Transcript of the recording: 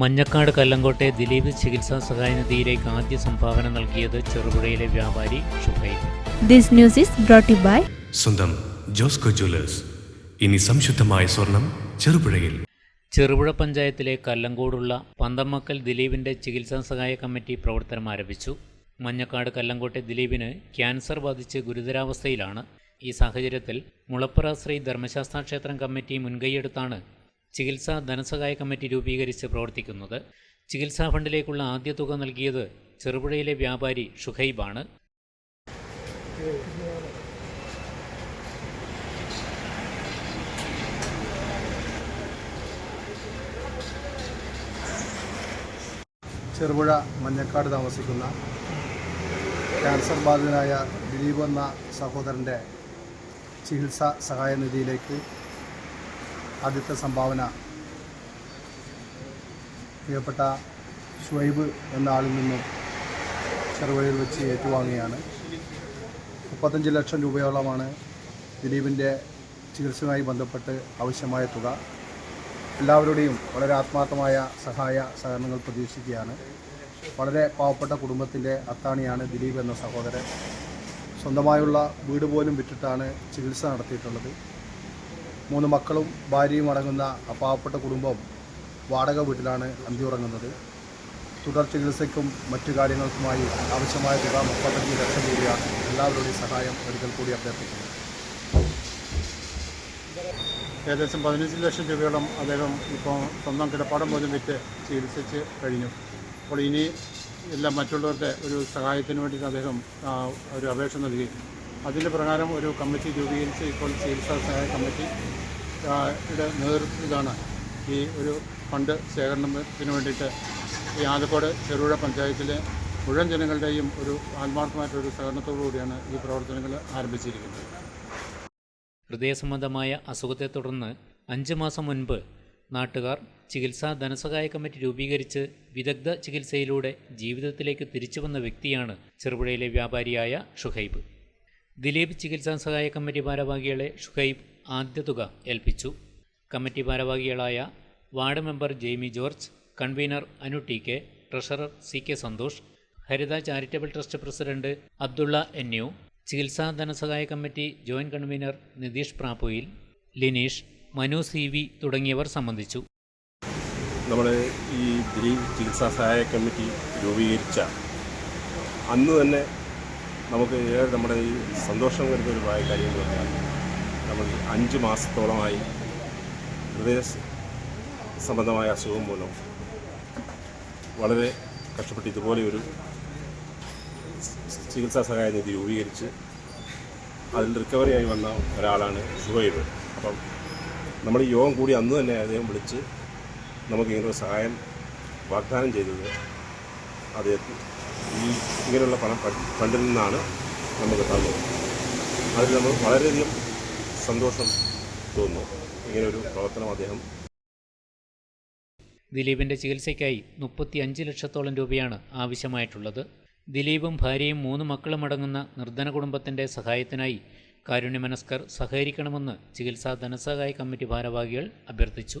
മഞ്ഞക്കാട് കല്ലങ്കോട്ടെ ദിലീപ് ചികിത്സാ സഹായനിധിയിലേക്ക് ആദ്യ സംഭാവന നൽകിയത് ചെറുപുഴയിലെ വ്യാപാരി Shuhaib. News is brought to you by സ്വന്തം ജോസ്കോ ജ്വല്ലേഴ്സ്. ഇനി സംശുദ്ധമായ സ്വർണം ചെറുപുഴയിൽ. ചെറുപുഴ പഞ്ചായത്തിലെ കല്ലങ്കോടുള്ള പന്തമ്മക്കൽ ദിലീപിന്റെ ചികിത്സാ സഹായ കമ്മിറ്റി പ്രവർത്തനം ആരംഭിച്ചു. മഞ്ഞക്കാട് കല്ലങ്കോട്ടെ ദിലീപിന് ക്യാൻസർ ബാധിച്ച് ഗുരുതരാവസ്ഥയിലാണ്. ഈ സാഹചര്യത്തിൽ മുളപ്പുറ ശ്രീ ധർമ്മശാസ്ത്ര ക്ഷേത്രം കമ്മിറ്റി മുൻകൈയെടുത്താണ് ചികിത്സാ ധനസഹായ കമ്മിറ്റി രൂപീകരിച്ച് പ്രവർത്തിക്കുന്നത്. ചികിത്സാ ഫണ്ടിലേക്കുള്ള ആദ്യ തുക നൽകിയത് ചെറുപുഴയിലെ വ്യാപാരി ഷുഹൈബാണ്. ചെറുപുഴ മഞ്ഞക്കാട് താമസിക്കുന്ന ക്യാൻസർ ബാധിതനായ ദിലീപ് എന്ന സഹോദരന്റെ ചികിത്സാ സഹായനിധിയിലേക്ക് ആദ്യത്തെ സംഭാവന പ്രിയപ്പെട്ട ഷുഹൈബ് എന്ന ആളിൽ നിന്നും ചെറുവഴിയിൽ വെച്ച് ഏറ്റുവാങ്ങുകയാണ്. മുപ്പത്തഞ്ച് ലക്ഷം രൂപയോളമാണ് ദിലീപിന്റെ ചികിത്സയുമായി ബന്ധപ്പെട്ട് ആവശ്യമായ തുക. എല്ലാവരുടെയും വളരെ ആത്മാർത്ഥമായ സഹായ സഹകരണങ്ങൾ പ്രതീക്ഷിക്കുകയാണ്. വളരെ പാവപ്പെട്ട കുടുംബത്തിന്റെ അത്താണിയാണ് ദിലീപ് എന്ന സഹോദരൻ. സ്വന്തമായുള്ള വീട് പോലും വിറ്റിട്ടാണ് ചികിത്സ നടത്തിയിട്ടുള്ളത്. മൂന്ന് മക്കളും ഭാര്യയും അടങ്ങുന്ന പാവപ്പെട്ട കുടുംബം വാടക വീട്ടിലാണ് അന്തിയുറങ്ങുന്നത് തുടർ ചികിത്സയ്ക്കും മറ്റു കാര്യങ്ങൾക്കുമായി ആവശ്യമായ തുക മുപ്പത്തഞ്ച് ലക്ഷം രൂപയാണ് എല്ലാവരുടെയും സഹായം ഒരിക്കൽ കൂടി അഭ്യർത്ഥിക്കുന്നത് ഏകദേശം പതിനഞ്ച് ലക്ഷം രൂപയോളം അദ്ദേഹം ഇപ്പോൾ സ്വന്തം കിടപ്പാടം പോലും വിറ്റ് ചികിത്സിച്ച് കഴിഞ്ഞു. അപ്പോൾ ഇനി എല്ലാം മറ്റുള്ളവരുടെ ഒരു സഹായത്തിന് വേണ്ടിയിട്ട് അദ്ദേഹം ഒരു അപേക്ഷ നൽകി. അതിന്റെ പ്രകാരം ഒരു കമ്മിറ്റി രൂപീകരിച്ച് ഇപ്പോൾ ചികിത്സാ സഹായ കമ്മിറ്റി യുടെ നേതൃത്വത്തിലാണ് ഈ ഒരു ഫണ്ട് ശേഖരണത്തിന് വേണ്ടിയിട്ട് ഈ ആലക്കോട് ചെറുപുഴ പഞ്ചായത്തിലെ മുഴുവൻ ജനങ്ങളുടെയും ഒരു ആത്മാർത്ഥമായിട്ടൊരു സഹകരണത്തോടു കൂടിയാണ് ഈ പ്രവർത്തനങ്ങൾ ആരംഭിച്ചിരിക്കുന്നത്. ഹൃദയസംബന്ധമായ അസുഖത്തെ തുടർന്ന് അഞ്ച് മാസം മുൻപ് നാട്ടുകാർ ചികിത്സാ ധനസഹായ കമ്മിറ്റി രൂപീകരിച്ച് വിദഗ്ധ ചികിത്സയിലൂടെ ജീവിതത്തിലേക്ക് തിരിച്ചു വന്ന വ്യക്തിയാണ് ചെറുപുഴയിലെ വ്യാപാരിയായ ഷുഹൈബ്. ദിലീപ് ചികിത്സാ സഹായ കമ്മിറ്റി ഭാരവാഹികളെ ഷുഹൈബ് ആദ്യ തുക ഏൽപ്പിച്ചു. കമ്മിറ്റി ഭാരവാഹികളായ ward member Jaimy George convener Anu T K treasurer C K Santhosh Haritha charitable trust president Abdulla N U ചികിത്സാ ധനസഹായ committee joint convener Nitheesh Prappuyil Lineesh Manu C V തുടങ്ങിയവർ സംബന്ധിച്ചു. നമ്മൾ ഈ ദിലീപ് ചികിത്സാ സഹായ കമ്മിറ്റി രൂപീകരിച്ച അന്ന് തന്നെ നമുക്ക് ഏറെ നമ്മുടെ ഈ സന്തോഷം വരുന്ന ഒരു കാര്യം എന്ന് പറഞ്ഞാൽ നമ്മൾ അഞ്ച് മാസത്തോളമായി ഹൃദയ സംബന്ധമായ അസുഖം മൂലം വളരെ കഷ്ടപ്പെട്ട് ഇതുപോലെ ഒരു ചികിത്സാ സഹായ നിധി രൂപീകരിച്ച് അതിൽ റിക്കവറിയായി വന്ന ഒരാളാണ് ഷുഹൈബ്. അപ്പം നമ്മൾ ഈ യോഗം കൂടി അന്ന് തന്നെ അദ്ദേഹം വിളിച്ച് നമുക്ക് ഇങ്ങനൊരു സഹായം വാഗ്ദാനം ചെയ്തത് അദ്ദേഹത്തിന് ഈ ഇങ്ങനെയുള്ള പണം ഫണ്ടിൽ നിന്നാണ് നമുക്ക് തന്നത്. അതിൽ നമ്മൾ വളരെയധികം സന്തോഷം തോന്നുന്നു. ഇങ്ങനൊരു പ്രവർത്തനം അദ്ദേഹം ദിലീപിന്റെ ചികിത്സയ്ക്കായി മുപ്പത്തി അഞ്ച് ലക്ഷത്തോളം രൂപയാണ് ആവശ്യമായിട്ടുള്ളത്. ദിലീപും ഭാര്യയും മൂന്ന് മക്കളും അടങ്ങുന്ന നിർധന കുടുംബത്തിന്റെ സഹായത്തിനായി കാരുണ്യമനസ്കർ സഹകരിക്കണമെന്ന് ചികിത്സാ ധനസഹായ കമ്മിറ്റി ഭാരവാഹികൾ അഭ്യർത്ഥിച്ചു.